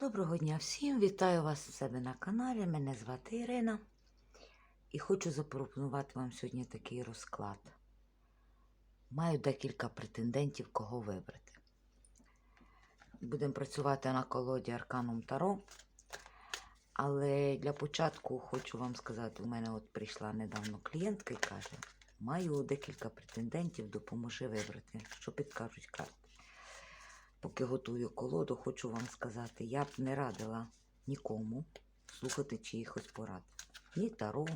Доброго дня всім! Вітаю вас у себе на каналі. Мене звати Ірина. І хочу запропонувати вам сьогодні такий розклад. Маю декілька претендентів, кого вибрати. Будемо працювати на колоді Арканум Таро. Але для початку хочу вам сказати, у мене от прийшла недавно клієнтка і каже: маю декілька претендентів, допоможи вибрати, що підкажуть карти. Поки готую колоду, хочу вам сказати, я б не радила нікому слухати чиїхось порад. Ні таро,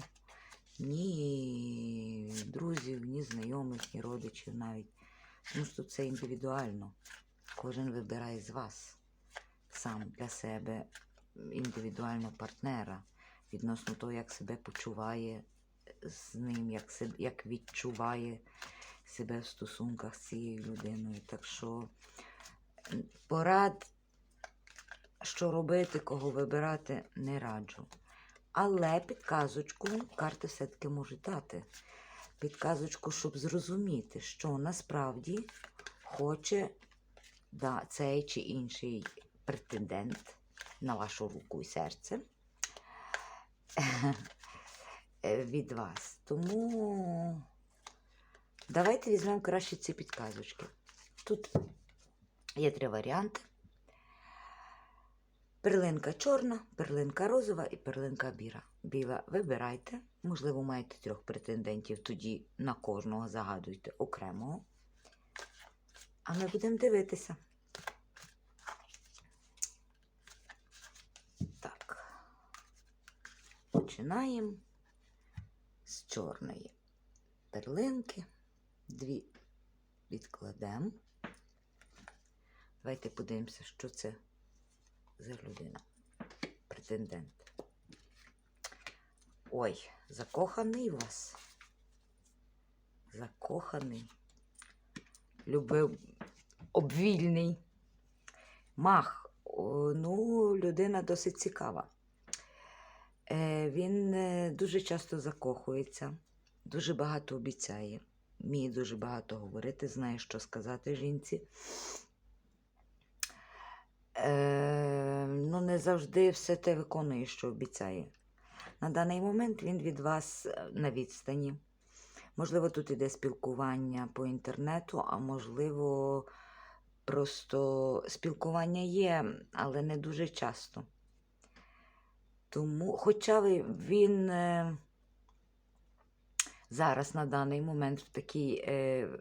ні друзів, ні знайомих, ні родичів навіть. Тому що це індивідуально. Кожен вибирає з вас сам для себе індивідуального партнера відносно того, як себе почуває з ним, як, себе, як відчуває себе в стосунках з цією людиною. Так що порад, що робити, кого вибирати, не раджу. Але підказочку карти все-таки можуть дати. Підказочку, щоб зрозуміти, що насправді хоче да, цей чи інший претендент на вашу руку і серце від вас. Тому давайте візьмемо краще ці підказочки. Тут Є три варіанти. Перлинка чорна, перлинка розова і перлинка біра. Біла вибирайте. Можливо, маєте трьох претендентів, тоді на кожного загадуйте окремого. А ми будемо дивитися. Так. Починаємо з чорної перлинки. Дві відкладемо. Давайте подивимося, що це за людина. Претендент. Ой, закоханий вас. Закоханий. Любив обвільний. Мах. Ну, людина досить цікава. Е, він е, дуже часто закохується, дуже багато обіцяє. Вміє дуже багато говорити, знає, що сказати жінці. Е, ну, не завжди все те виконує, що обіцяє. На даний момент він від вас е, на відстані. Можливо, тут іде спілкування по інтернету, а можливо, просто спілкування є, але не дуже часто. Тому, хоча він е, зараз на даний момент в, такій, е,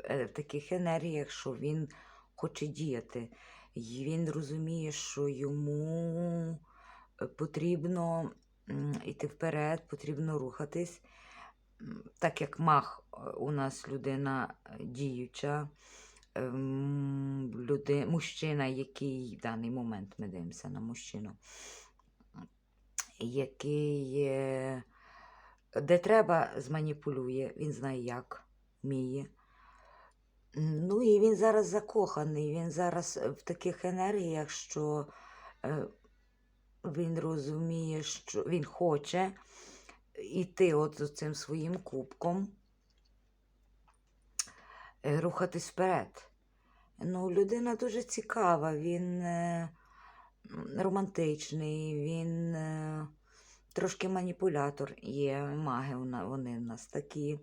е, в таких енергіях, що він хоче діяти. І він розуміє, що йому е, потрібно йти вперед, потрібно рухатись. Так як мах е, у нас людина е, діюча, ем, люди, мужчина, який в даний момент ми дивимося на мужчину, який де треба, зманіпулює, він знає як, вміє. Ну і він зараз закоханий, він зараз в таких енергіях, що е, він розуміє, що він хоче йти от цим своїм кубком, е, рухатись вперед. Ну, людина дуже цікава, він е, романтичний, він е, трошки маніпулятор є, маги вони в нас такі,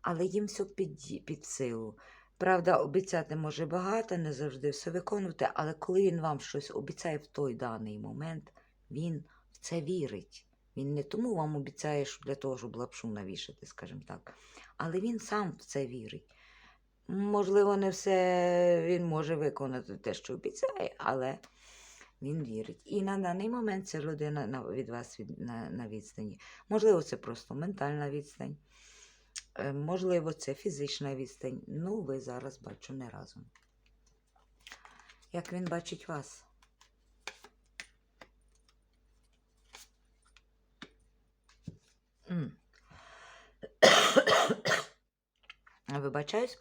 але їм все під, під силу. Правда, обіцяти може багато, не завжди все виконувати, але коли він вам щось обіцяє в той даний момент, він в це вірить. Він не тому вам обіцяє, що для того, щоб лапшу навішати, скажімо так. Але він сам в це вірить. Можливо, не все він може виконати те, що обіцяє, але він вірить. І на даний момент ця людина від вас від, на, на відстані. Можливо, це просто ментальна відстань. Е, Можливо, це фізична відстань. Ну, ви зараз бачу не разом. Як він бачить вас? Вибачаюсь,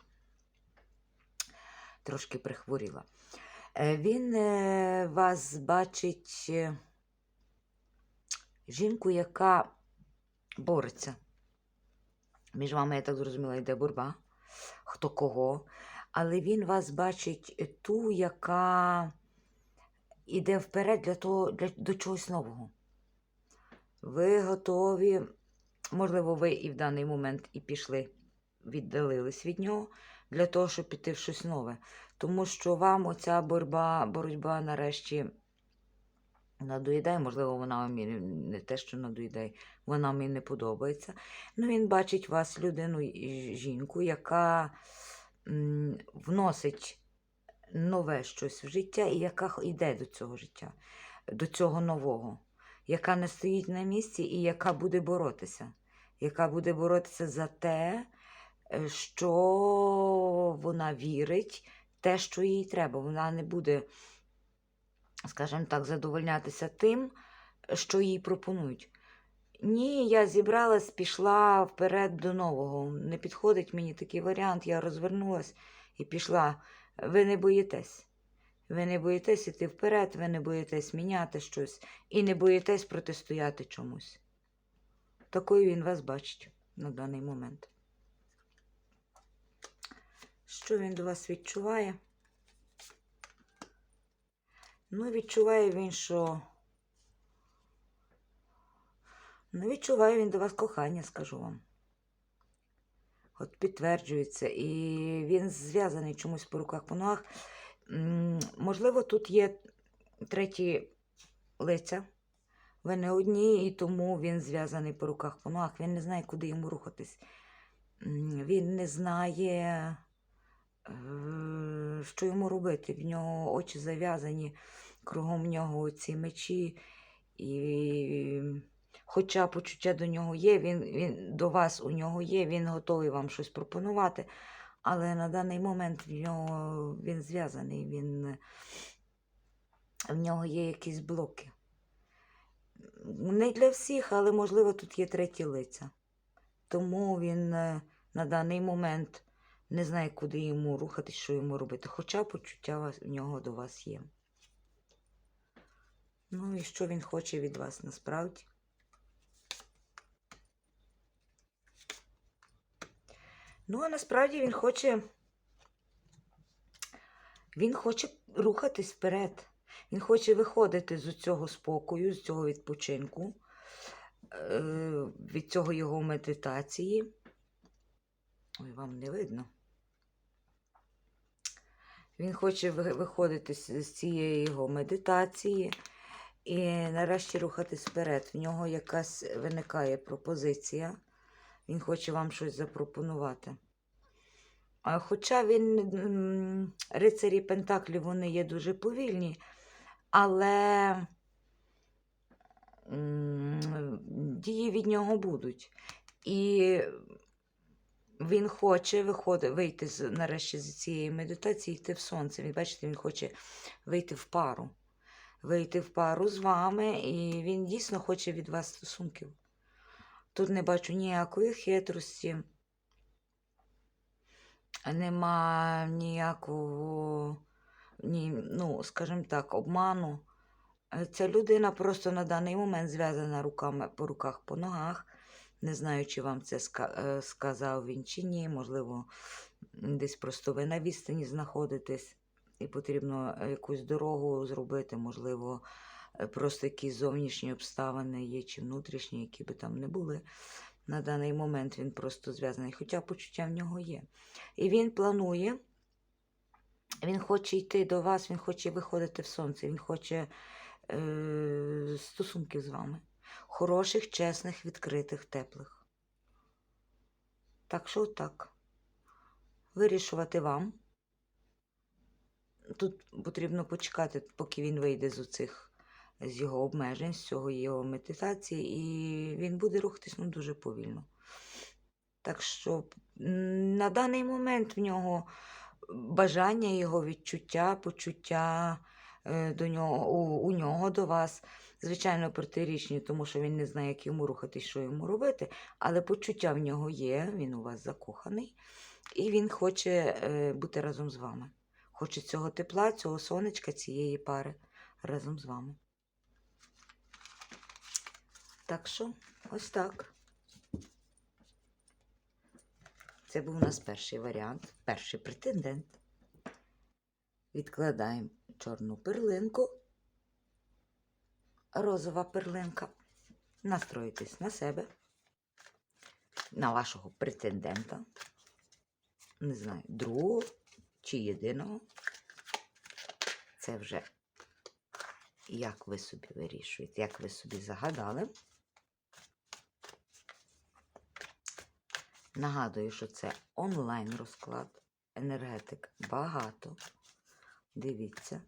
трошки прихворіла. Е, Він е, вас бачить жінку, яка бореться. Між вами, я так зрозуміла, йде боротьба, хто кого. Але він вас бачить ту, яка іде вперед для того, для, до чогось нового. Ви готові, можливо, ви і в даний момент і пішли, віддалились від нього для того, щоб піти в щось нове. Тому що вам оця боротьба, боротьба нарешті надоїдає, можливо, вона вам і не- те, що надоїдає, вона вам і не подобається. Ну, він бачить вас, людину, жінку, яка вносить нове щось в життя і яка йде до цього життя, до цього нового, яка не стоїть на місці і яка буде боротися, яка буде боротися за те, е, що вона вірить, те, що їй треба. Вона не буде, скажімо так, задовольнятися тим, що їй пропонують. Ні, я зібралась, пішла вперед до нового. Не підходить мені такий варіант. Я розвернулась і пішла. Ви не боїтесь. Ви не боїтесь іти вперед, ви не боїтесь міняти щось і не боїтесь протистояти чомусь. Такою він вас бачить на даний момент. Що він до вас відчуває? Ну, відчуває він, що. Ну, відчуває він до вас кохання, скажу вам. От підтверджується, і він зв'язаний чомусь по руках, по ногах. Можливо, тут є треті лиця. Ви не одні, і тому він зв'язаний по руках, по ногах. Він не знає, куди йому рухатись. Він не знає, що йому робити. В нього очі зав'язані, кругом нього ці мечі. І хоча почуття до нього є, він, він до вас у нього є, він готовий вам щось пропонувати. Але на даний момент в нього він зв'язаний, він, в нього є якісь блоки. Не для всіх, але можливо тут є треті лиця. Тому він е, на даний момент не знає, куди йому рухатись, що йому робити. Хоча почуття в нього до вас є. Ну і що він хоче від вас насправді? Ну, а насправді він хоче. Він хоче рухатись вперед. Він хоче виходити з цього спокою, з цього відпочинку, е, від цього його медитації. Ой, вам не видно. Він хоче виходити з цієї його медитації і нарешті рухатись вперед. В нього якась виникає пропозиція. Він хоче вам щось запропонувати. Хоча він рицарі Пентаклі, вони є дуже повільні, але дії від нього будуть. І він хоче виходити, вийти з, нарешті з цієї медитації, йти в сонце. Він, бачите, він хоче вийти в пару. Вийти в пару з вами, і він дійсно хоче від вас стосунків. Тут не бачу ніякої хитрості, нема ніякого, ні, ну, скажімо так, обману. Ця людина просто на даний момент зв'язана руками по руках, по ногах. Не знаю, чи вам це е, сказав він чи ні. Можливо, десь просто ви на відстані знаходитесь і потрібно якусь дорогу зробити, можливо, е, просто якісь зовнішні обставини є чи внутрішні, які би там не були. На даний момент він просто зв'язаний, хоча почуття в нього є. І він планує, він хоче йти до вас, він хоче виходити в сонце, він хоче е, стосунків з вами. Хороших, чесних, відкритих, теплих. Так що так. Вирішувати вам. Тут потрібно почекати, поки він вийде з оцих з його обмежень, з цього його медитації, і він буде рухатись ну, дуже повільно. Так що на даний момент в нього бажання, його відчуття, почуття е, до нього, у, у нього до вас, звичайно, протирічні, тому що він не знає, як йому рухатись, що йому робити, але почуття в нього є, він у вас закоханий, і він хоче е, бути разом з вами. Хоче цього тепла, цього сонечка, цієї пари разом з вами. Так що, ось так. Це був у нас перший варіант, перший претендент. Відкладаємо чорну перлинку розова перлинка. Настроїтесь на себе, на вашого претендента, не знаю, другого чи єдиного. Це вже як ви собі вирішуєте, як ви собі загадали. Нагадую, що це онлайн розклад. Енергетик багато. Дивіться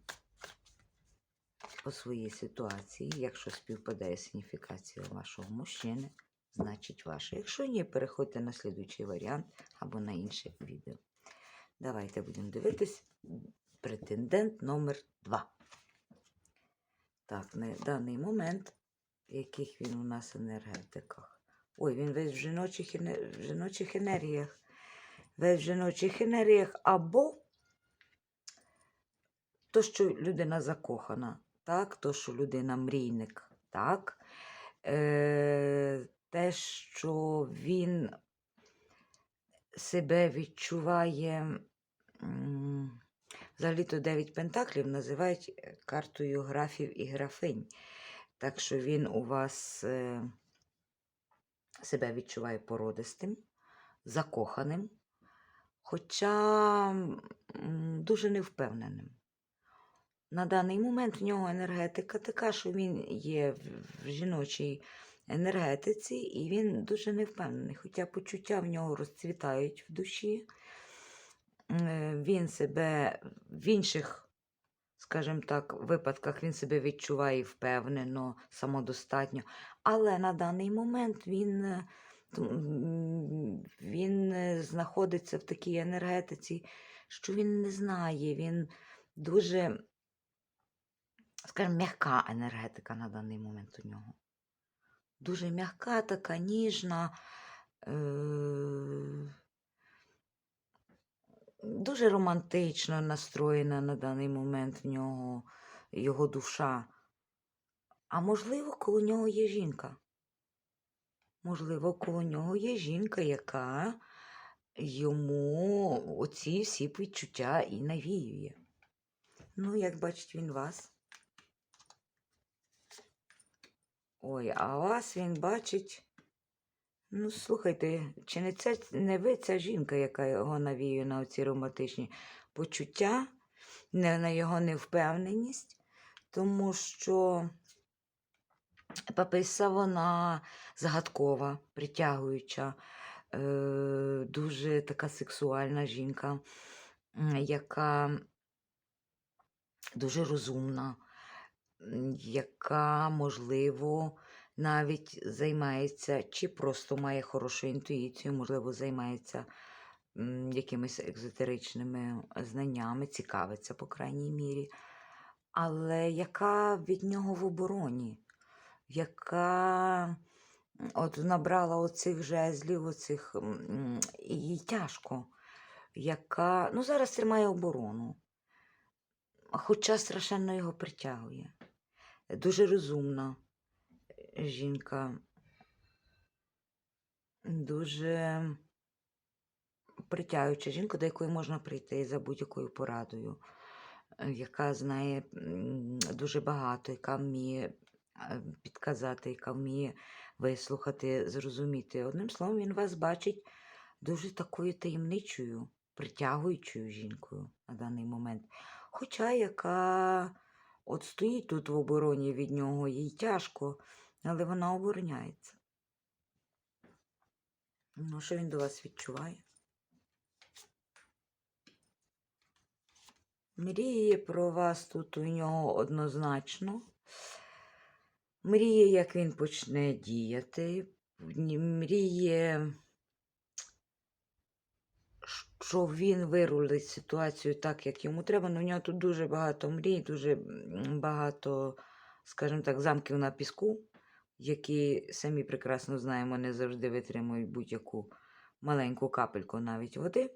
своїй ситуації. Якщо співпадає сигніфікація вашого мужчини, значить ваше. Якщо ні, переходьте на слідуючий варіант або на інше відео. Давайте будемо дивитись претендент номер 2. Так, на даний момент, в яких він у нас енергетиках. Ой, він весь в жіночих, в жіночих енергіях. Весь в жіночих енергіях або то, що людина закохана, так, то, що людина мрійник, так. Е, те, що він себе відчуває. Взагалі-то 9 пентаклів називають е, картою графів і графинь. Так що він у вас е, себе відчуває породистим, закоханим, хоча дуже невпевненим. На даний момент в нього енергетика така, що він є в- жіночій енергетиці, і він дуже невпевнений. Хоча почуття в нього розцвітають в душі. Е, Він себе в інших, скажімо так, випадках він себе відчуває впевнено, самодостатньо. Але на даний момент він, е, він е, знаходиться в такій енергетиці, що він не знає, він дуже, скажімо, м'яка енергетика на даний момент у нього. Дуже м'яка, така ніжна. Е- дуже романтично настроєна на даний момент в нього його душа. А можливо, коло нього є жінка. Можливо, коло нього є жінка, яка йому оці всі відчуття і навіює. Ну, як бачить він вас. Ой, а вас він бачить. Ну, слухайте, чи не це не ви ця жінка, яка його навіює на оці романтичні почуття, не на його невпевненість, тому що Паписа вона загадкова, притягуюча, е, дуже така сексуальна жінка, яка дуже розумна, яка, можливо, навіть займається, чи просто має хорошу інтуїцію, можливо, займається якимись екзотеричними знаннями, цікавиться, по крайній мірі, але яка від нього в обороні, яка от набрала оцих жезлів, оцих, їй тяжко, яка ну, зараз тримає оборону, хоча страшенно його притягує. Дуже розумна жінка, дуже притягуюча жінка, до якої можна прийти за будь-якою порадою, яка знає дуже багато, яка вміє підказати, яка вміє вислухати, зрозуміти. Одним словом, він вас бачить дуже такою таємничою, притягуючою жінкою на даний момент. Хоча яка от стоїть тут в обороні від нього, їй тяжко, але вона обороняється. Ну, що він до вас відчуває? Мріє про вас тут у нього однозначно. Мріє, як він почне діяти. Мріє, що він вирулить ситуацію так, як йому треба. Ну, в нього тут дуже багато мрій, дуже багато, скажімо так, замків на піску, які самі прекрасно знаємо, не завжди витримують будь-яку маленьку капельку навіть води.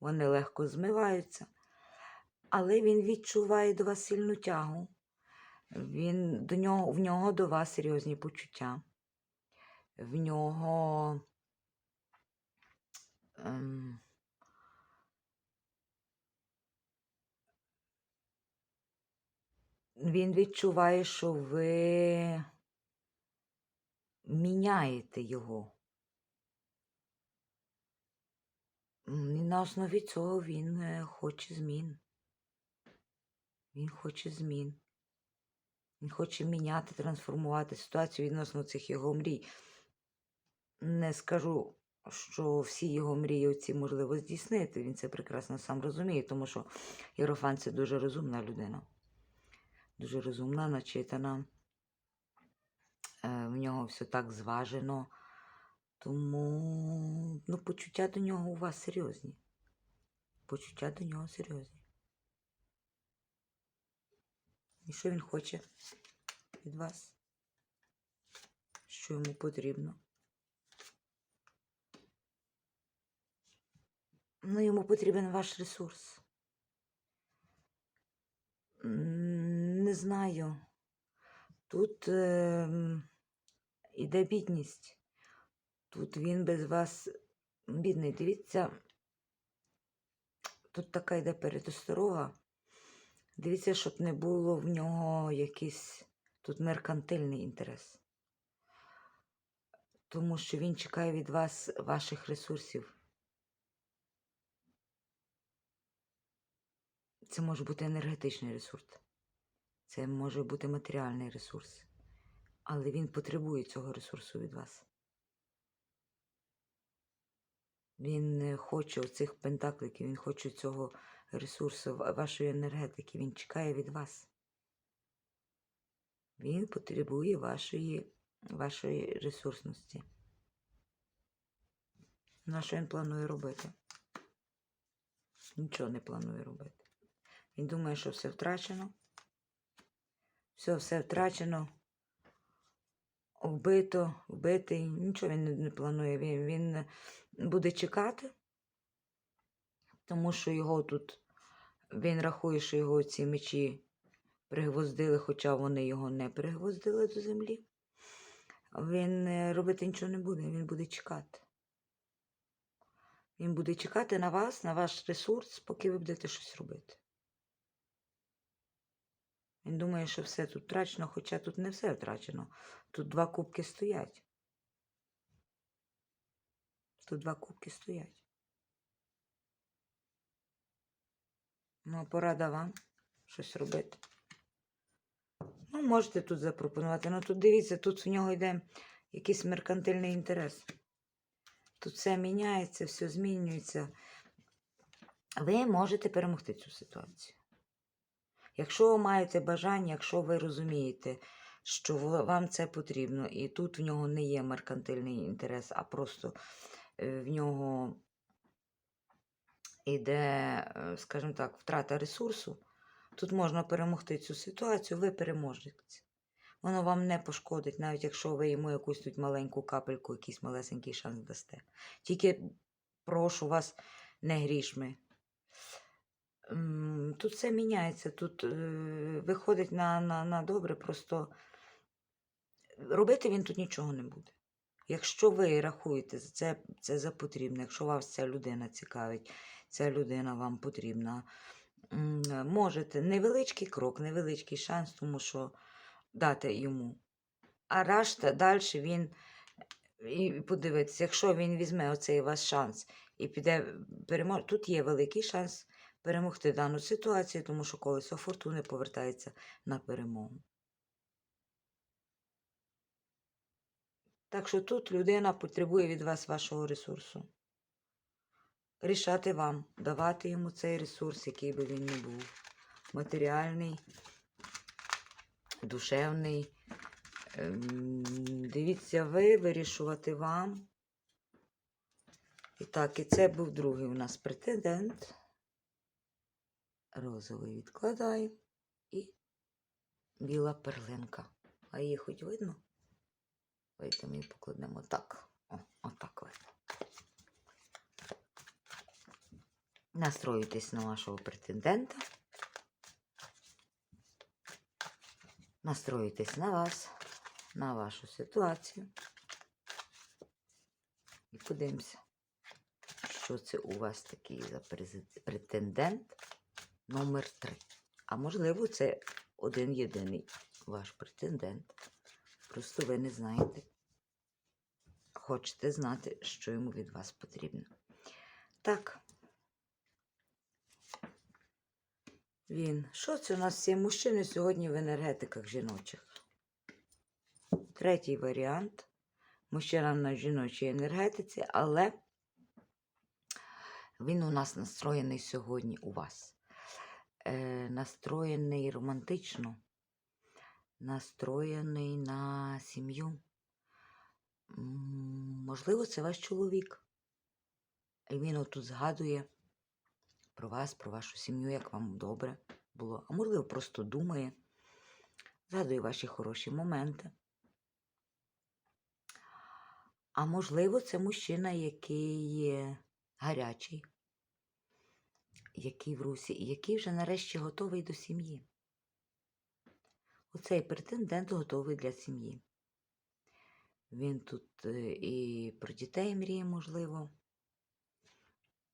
Вони легко змиваються. Але він відчуває до вас сильну тягу. Він, до нього, в нього до вас серйозні почуття. В нього ем, Він відчуває, що ви міняєте його. І на основі цього він е, хоче змін. Він хоче змін. Він хоче міняти, трансформувати ситуацію відносно цих його мрій. Не скажу, що всі його мрії оці можливо здійснити. Він це прекрасно сам розуміє, тому що Єрофан це дуже розумна людина. Дуже розумна, начитана. Е, В нього все так зважено. Тому ну, почуття до нього у вас серйозні. Почуття до нього серйозні. І що він хоче від вас? Що йому потрібно? Ну, йому потрібен ваш ресурс. Не знаю. Тут е, іде бідність. Тут він без вас бідний. Дивіться, тут така йде передосторога. Дивіться, щоб не було в нього якийсь тут меркантильний інтерес. Тому що він чекає від вас ваших ресурсів. Це може бути енергетичний ресурс. Це може бути матеріальний ресурс. Але він потребує цього ресурсу від вас. Він хоче оцих пентакликів, він хоче цього ресурсу, вашої енергетики. Він чекає від вас. Він потребує вашої, вашої ресурсності. На що він планує робити? Нічого не планує робити. Він думає, що все втрачено. Все, все втрачено. Вбито, вбитий. Нічого він не, планує. Він, він буде чекати, тому що його тут він рахує, що його ці мечі пригвоздили, хоча вони його не пригвоздили до землі. Він е, робити нічого не буде, він буде чекати. Він буде чекати на вас, на ваш ресурс, поки ви будете щось робити. Він думає, що все тут втрачено, хоча тут не все втрачено. Тут два кубки стоять. Тут два кубки стоять. Ну, а порада вам щось робити. Ну, можете тут запропонувати. Ну тут дивіться, тут в нього йде якийсь меркантильний інтерес. Тут все міняється, все змінюється. Ви можете перемогти цю ситуацію. Якщо ви маєте бажання, якщо ви розумієте, що вам це потрібно, і тут в нього не є меркантильний інтерес, а просто е, в нього іде, е, скажімо так, втрата ресурсу, тут можна перемогти цю ситуацію, ви переможете. Воно вам не пошкодить, навіть якщо ви йому якусь тут маленьку капельку, якийсь малесенький шанс дасте. Тільки прошу вас, не грішми. Тут все міняється, тут е, виходить на, на, на добре, просто робити він тут нічого не буде. Якщо ви рахуєте це, це за потрібне, якщо вас ця людина цікавить, ця людина вам потрібна, можете невеличкий крок, невеличкий шанс, тому що дати йому. А решта далі він і подивитися, якщо він візьме оцей ваш шанс і піде переможе, тут є великий шанс перемогти дану ситуацію, тому що колесо фортуни повертається на перемогу. Так що тут людина потребує від вас вашого ресурсу. Рішати вам, давати йому цей ресурс, який би він не був. Матеріальний, душевний. Ем, Дивіться, ви вирішувати вам. І так, і це був другий у нас претендент. Розовий відкладаємо. І біла перлинка. А її хоч видно? Давайте ми її покладемо так. О, отак видно. Настроюйтесь на вашого претендента. Настроюйтесь на вас, на вашу ситуацію. І подивимося, що це у вас такий за претендент номер 3. А можливо, це один єдиний ваш претендент. Просто ви не знаєте. Хочете знати, що йому від вас потрібно. Так. Він. Що це у нас всі мужчини сьогодні в енергетиках жіночих? Третій варіант. Мужчина на жіночій енергетиці, але він у нас настроєний сьогодні у вас. Е, настроєний романтично, настроєний на сім'ю. Можливо, це ваш чоловік. І він отут згадує про вас, про вашу сім'ю, як вам добре було. А можливо, просто думає, згадує ваші хороші моменти. А можливо, це мужчина, який гарячий, який в русі, і який вже нарешті готовий до сім'ї. Оцей претендент готовий для сім'ї. Він тут е, і про дітей мріє, можливо.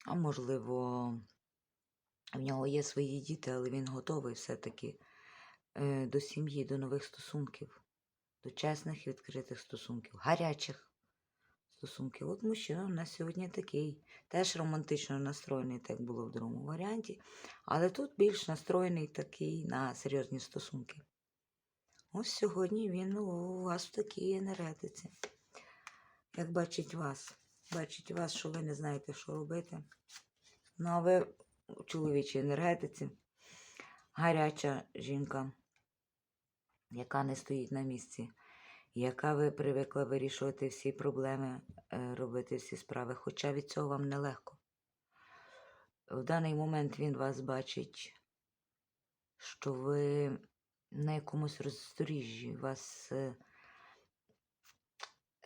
А можливо, в нього є свої діти, але він готовий все-таки е, до сім'ї, до нових стосунків, до чесних відкритих стосунків, гарячих стосунків. От мужчина у нас сьогодні такий, теж романтично настроєний, так було в другому варіанті, але тут більш настроєний такий на серйозні стосунки. Ось сьогодні він у вас в такій енергетиці. Як бачить вас, бачить вас, що ви не знаєте, що робити. Ну, а ви у чоловічій енергетиці, гаряча жінка, яка не стоїть на місці, яка ви привикла вирішувати всі проблеми, е, робити всі справи, хоча від цього вам нелегко. В даний момент він вас бачить, що ви на якомусь роздоріжжі, вас е,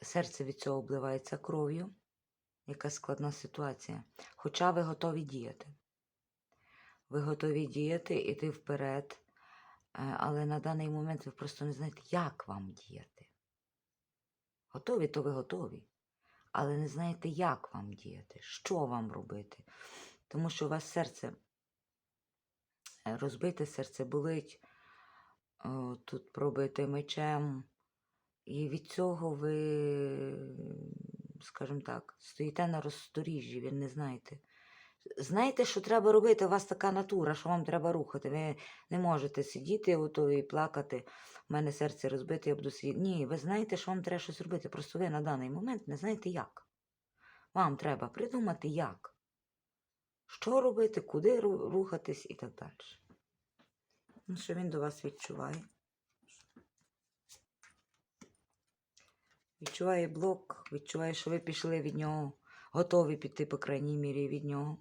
серце від цього обливається кров'ю. Яка складна ситуація. Хоча ви готові діяти. Ви готові діяти, іти вперед, е, але на даний момент ви просто не знаєте, як вам діяти. Готові, то ви готові. Але не знаєте, як вам діяти, що вам робити. Тому що у вас серце е, розбите, серце болить, тут пробите мечем. І від цього ви, скажімо так, стоїте на розсторіжжі, ви не знаєте. Знаєте, що треба робити? У вас така натура, що вам треба рухати. Ви не можете сидіти ото і плакати. У мене серце розбите, я буду сидіти. Ні, ви знаєте, що вам треба щось робити. Просто ви на даний момент не знаєте як. Вам треба придумати як. Що робити, куди рухатись і так далі. Ну, що він до вас відчуває? Відчуває блок, відчуває, що ви пішли від нього, готові піти, по крайній мірі, від нього.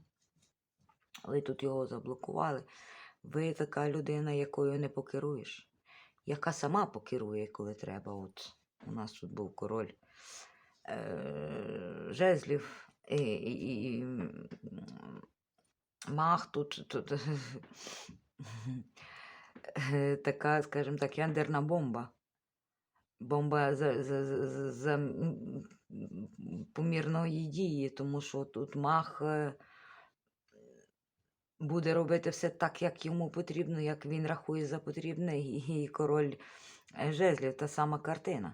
Ви тут його заблокували. Ви така людина, якою не покеруєш, яка сама покерує, коли треба. От у нас тут був король е- жезлів і, і, і мах тут, тут е, така, скажімо так, ядерна бомба бомба за, за, за, за, помірної дії, тому що тут мах е, буде робити все так, як йому потрібно, як він рахує за потрібне, і, король е, жезлів та сама картина.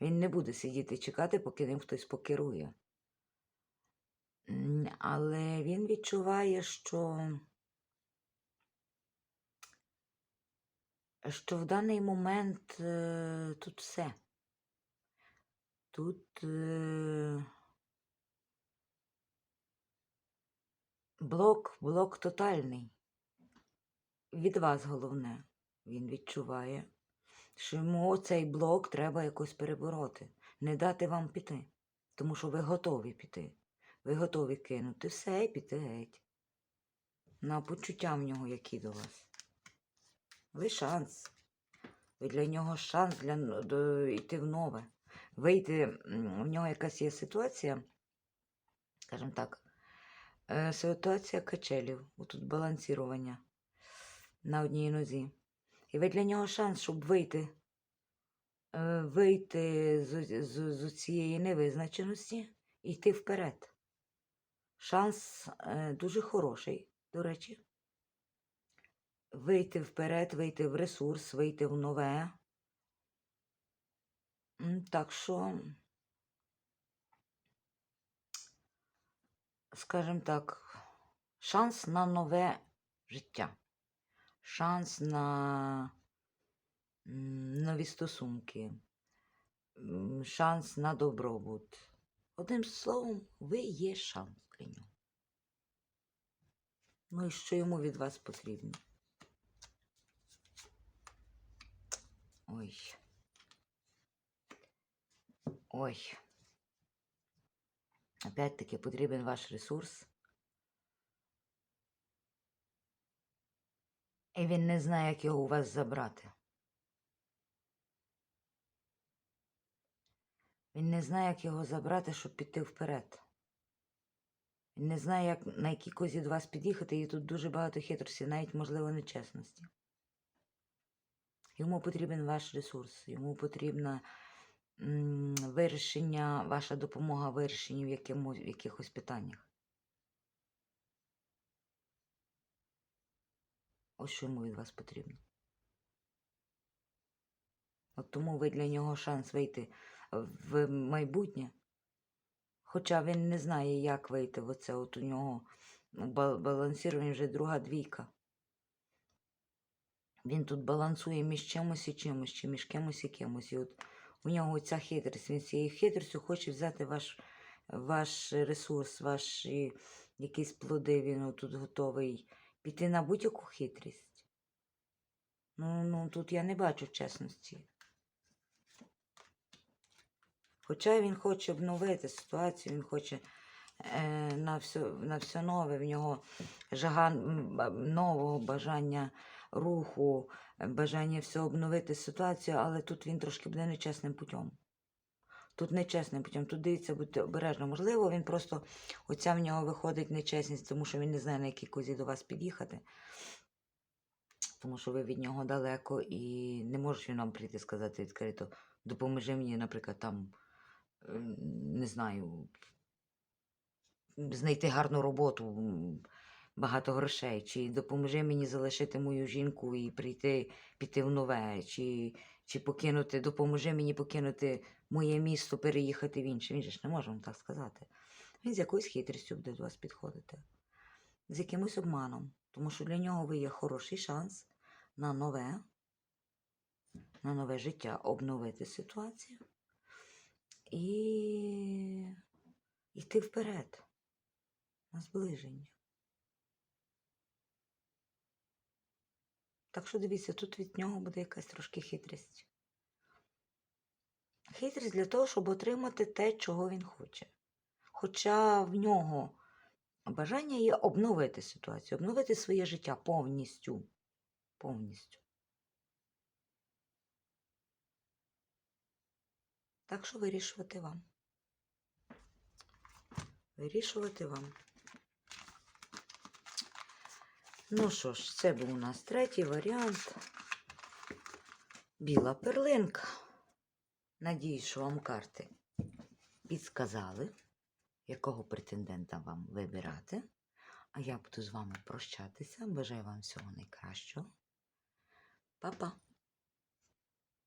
Він не буде сидіти чекати, поки ним хтось покерує. Але він відчуває, що, що в даний момент е, тут все. Тут блок, блок тотальний. Від вас головне. Він відчуває, що йому цей блок треба якось перебороти, не дати вам піти, тому що ви готові піти. Ви готові кинути все і піти геть. На почуття в нього які до вас. Ви шанс. Ви для нього шанс для, до, йти в нове. Вийти, в нього якась є ситуація, скажімо так, ситуація качелів, тут балансірування на одній нозі. І ви для нього шанс, щоб вийти, е, вийти з, з, з цієї невизначеності і йти вперед. Шанс е, дуже хороший, до речі. вийти вперед, вийти в ресурс, вийти в нове. Так що, скажімо так, шанс на нове життя, шанс на нові стосунки, шанс на добробут. Одним словом, ви є шанс для нього. Ну і що йому від вас потрібно? Ой. Ой. Опять-таки потрібен ваш ресурс. І він не знає, як його у вас забрати. Він не знає, як його забрати, щоб піти вперед. Він не знає, як, на якій козі до вас під'їхати, і тут дуже багато хитрості, навіть, можливо, нечесності. Йому потрібен ваш ресурс, йому потрібна вирішення, ваша допомога вирішенні в, в якихось питаннях. Ось що йому від вас потрібно. От тому ви для нього шанс вийти в майбутнє. Хоча він не знає, як вийти в оце. От у нього ба- балансування вже друга двійка. Він тут балансує між чимось і чимось, чи між кимось і кимось. І от у нього ця хитрість. Він цією хитрістю хоче взяти ваш, ваш ресурс, ваші якісь плоди. Він тут готовий піти на будь-яку хитрість. Ну, ну тут я не бачу чесності. Хоча він хоче обновити ситуацію, він хоче е, на, все, на все нове, в нього жага нового бажання руху, е, бажання все обновити ситуацію, але тут він трошки буде нечесним путем. Тут нечесним путем, тут дивіться, будьте обережно. Можливо, він просто оця в нього виходить нечесність, тому що він не знає, на якій козі до вас під'їхати. Тому що ви від нього далеко і не може він вам прийти сказати відкрито, допоможи мені, наприклад, там, ем, не знаю, знайти гарну роботу, багато грошей, чи допоможи мені залишити мою жінку і прийти, піти в нове, чи, чи покинути, допоможи мені покинути моє місто, переїхати в інше. Він же ж не може вам так сказати. Він з якоюсь хитрістю буде до вас підходити, з якимось обманом, тому що для нього ви є хороший шанс на нове, на нове життя, обновити ситуацію і йти вперед на зближення. Так що дивіться, тут від нього буде якась трошки хитрість. Хитрість для того, щоб отримати те, чого він хоче. Хоча в нього бажання є обновити ситуацію, обновити своє життя повністю. Повністю. Так що вирішувати вам. Вирішувати вам. Ну що ж, це був у нас третій варіант. Біла перлинка. Надіюсь, що вам карти підсказали, якого претендента вам вибирати. А я буду з вами прощатися. Бажаю вам всього найкращого. Па-па!